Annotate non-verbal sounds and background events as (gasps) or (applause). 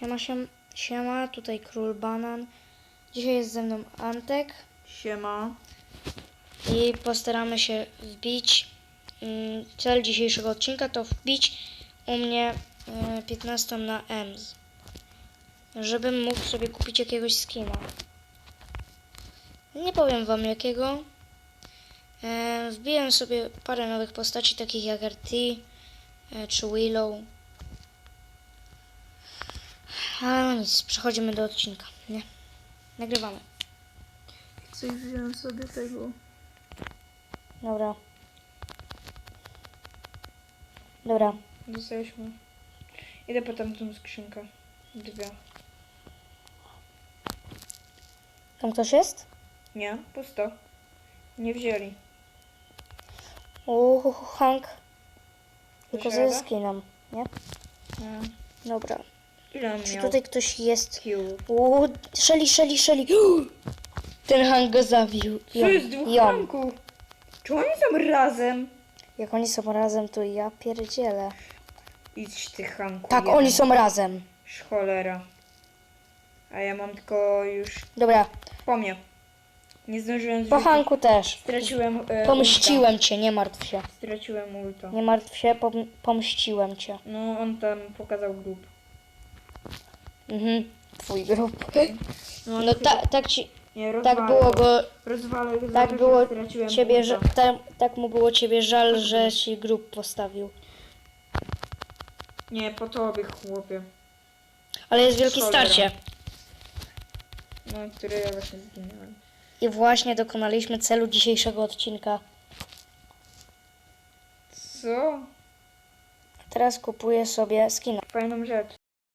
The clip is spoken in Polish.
Siema, siema, siema, tutaj Król Banan. Dzisiaj jest ze mną Antek Siema. i postaramy się wbić. mm, Cel dzisiejszego odcinka to wbić u mnie e, 15 na EMS. Żebym mógł sobie kupić jakiegoś skina. Nie powiem wam jakiego. E, Wbiłem sobie parę nowych postaci, takich jak RT e, czy Willow. No nic, przechodzimy do odcinka, nie? Nagrywamy. Jak coś wziąłem sobie tego. Dobra. Dobra. Dostaliśmy. Idę po tamtą skrzynkę. Dwie. Tam ktoś jest? Nie, pusto. Nie wzięli. Uuu, Hank. Tylko ze Posiada? skinem, nie? Nie. Dobra. Ile on Czy miał? tutaj ktoś jest? Uuu, Shelly, Shelly, Shelly. (gasps) Ten Hank go zabił. Co jest dwóch ją. ranków? Czy oni są razem? Jak oni są razem, to ja pierdzielę. Idź ty Hanku. Tak, jeden. oni są razem. Cholera. A ja mam tylko już Dobra, po mnie. Nie zdążyłem po zrzucić. Hanku też. Straciłem e, Pomściłem cię, nie martw się. ulta. Straciłem ulto. Nie martw się, pom pomściłem cię. No on tam pokazał grup. Mhm, twój grup. No, No ta, tak ci, Nie, tak rozwalę było go. Rozwalę go tak było ciebie, że, tak, tak mu było ciebie żal, że ci grup postawił. Nie, po tobie chłopie. Ale jest wielkie Cholera. starcie. No, które ja właśnie zginąłem. I właśnie dokonaliśmy celu dzisiejszego odcinka. Co? Teraz kupuję sobie skina. Fajną rzecz.